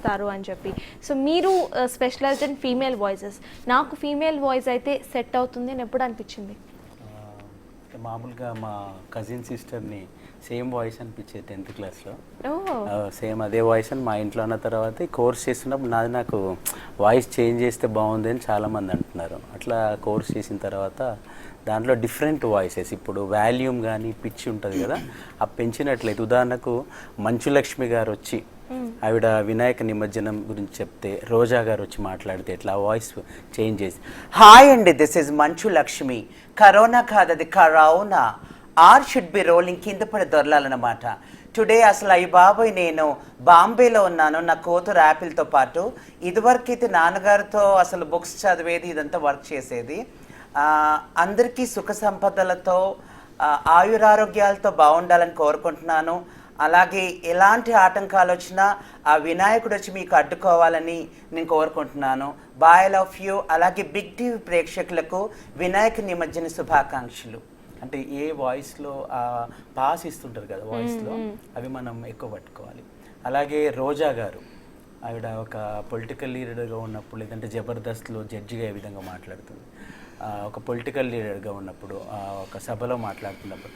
చేస్తారు అని చెప్పి. సో మీరు స్పెషలైజ్డ్ ఇన్ ఫీమేల్ వాయిసెస్ నాకు ఫీమేల్ వాయిస్ అయితే సెట్ అవుతుంది అని ఎప్పుడు అనిపించింది? మామూలుగా మా కజిన్ సిస్టర్ని సేమ్ వాయిస్ అనిపించేది టెన్త్ క్లాస్లో సేమ్ అదే వాయిస్ అని మా ఇంట్లో అన్న తర్వాత కోర్స్ చేస్తున్నప్పుడు నాది నాకు వాయిస్ చేంజ్ చేస్తే బాగుంది అని చాలామంది అంటున్నారు. అట్లా కోర్స్ చేసిన తర్వాత దాంట్లో డిఫరెంట్ వాయిసెస్ ఇప్పుడు వాల్యూమ్ కానీ పిచ్ ఉంటుంది కదా ఆ పెంచినట్లయితే. ఉదాహరణకు మంచులక్ష్మి గారు వచ్చి ఆవిడ వినాయక నిమజ్జనం గురించి చెప్తే రోజా గారు వచ్చి మాట్లాడితే ఎట్లా వాయిస్ చేంజ్ చేసి హాయ్ అండి this is Manchu Lakshmi. Corona కాదది corona. Or should be rolling కింద పడి దొరలాలన్నమాట. టుడే అసలు అయ్యి బాబోయ్ నేను బాంబేలో ఉన్నాను. నా కూతురు యాపిల్తో పాటు ఇదివరకైతే నాన్నగారితో అసలు బుక్స్ చదివేది ఇదంతా వర్క్ చేసేది. అందరికీ సుఖ సంపదలతో ఆయురారోగ్యాలతో బాగుండాలని కోరుకుంటున్నాను. అలాగే ఎలాంటి ఆటంకాలు వచ్చినా ఆ వినాయకుడు వచ్చి మీకు అడ్డుకోవాలని నేను కోరుకుంటున్నాను. బాయ్ లవ్ యూ అలాగే బిగ్ టీవీ ప్రేక్షకులకు వినాయక నిమజ్జన శుభాకాంక్షలు. అంటే ఏ వాయిస్లో పాస్ ఇస్తుంటారు కదా వాయిస్లో అవి మనం ఎక్కువ పట్టుకోవాలి. అలాగే రోజా గారు ఆవిడ ఒక పొలిటికల్ లీడర్గా ఉన్నప్పుడు లేదంటే జబర్దస్త్లో జడ్జిగా ఏ విధంగా మాట్లాడుతుంది. ఒక పొలిటికల్ లీడర్గా ఉన్నప్పుడు ఆ, ఒక సభలో మాట్లాడుతున్నప్పుడు.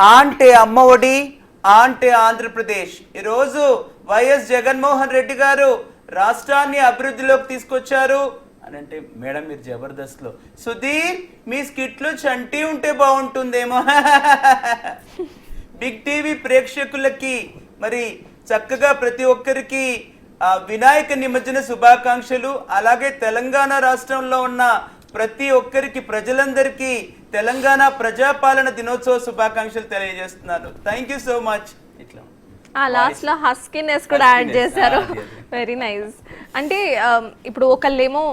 ఆంటే అమ్మ ఒడి ఆంటే ఆంధ్రప్రదేశ్. ఈరోజు వైఎస్ జగన్మోహన్ రెడ్డి గారు రాష్ట్రాన్ని అభివృద్ధిలోకి తీసుకొచ్చారు. అని అంటే మేడం మీరు జబర్దస్త్లో. సుధీర్ మీ స్కిట్లో చంటి ఉంటే బాగుంటుందేమో. బిగ్ టీవీ ప్రేక్షకులకి మరి చక్కగా ప్రతి ఒక్కరికి వినాయక నిమజ్జన శుభాకాంక్షలు. అలాగే తెలంగాణ రాష్ట్రంలో ఉన్న ప్రతి ఒక్కరికి ప్రజలందరికీ తెలంగాణ ప్రజాపాలన దినోత్సవ శుభాకాంక్షలు తెలియజేస్తున్నాను థ్యాంక్ యూ సో మచ్ ఇట్లా. ఆ లాస్ట్లో హస్కినెస్ కూడా యాడ్ చేశారు. వెరీ నైస్ అంటే um, ఇప్పుడు ఒకళ్ళేమో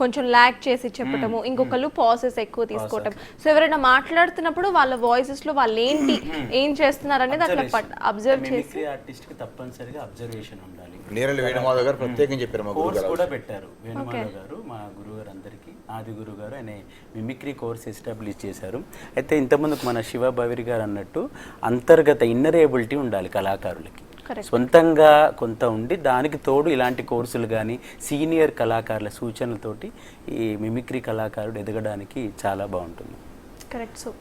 కొంచెం ల్యాక్ చేసి చెప్పటము ఇంకొకళ్ళు పాసెస్ ఎక్కువ తీసుకోవటం. సో ఎవరైనా మాట్లాడుతున్నప్పుడు వాళ్ళ వాయిసెస్లో వాళ్ళు ఏంటి ఏం చేస్తున్నారు అనేది అట్లా అబ్జర్వ్ చేసి మిమిక్రీ ఆర్టిస్ట్కి తప్పనిసరిగా అబ్జర్వేషన్ ఉండాలి. నేరళ వేణుమాధవ్ గారు ప్రత్యేకం చెప్పారు మా కోర్స్ కూడా పెట్టారు. వేణుమాధవ్ గారు మా గురువు గారు అందరికీ ఆది గురువు గారు ఆయన మిమిక్రీ కోర్స్ ఎస్టాబ్లిష్ చేశారు. అయితే ఇంతకుముందుకు మన శివ భవిరి గారు అన్నట్టు అంతర్గత ఇన్నర్ ఏబిలిటీ ఉండాలి కళాకారులకి. సొంతంగా కొంత ఉండి దానికి తోడు ఇలాంటి కోర్సులు కానీ సీనియర్ కళాకారుల సూచనలతోటి ఈ మిమిక్రీ కళాకారుడు ఎదగడానికి చాలా బాగుంటుంది. Correct so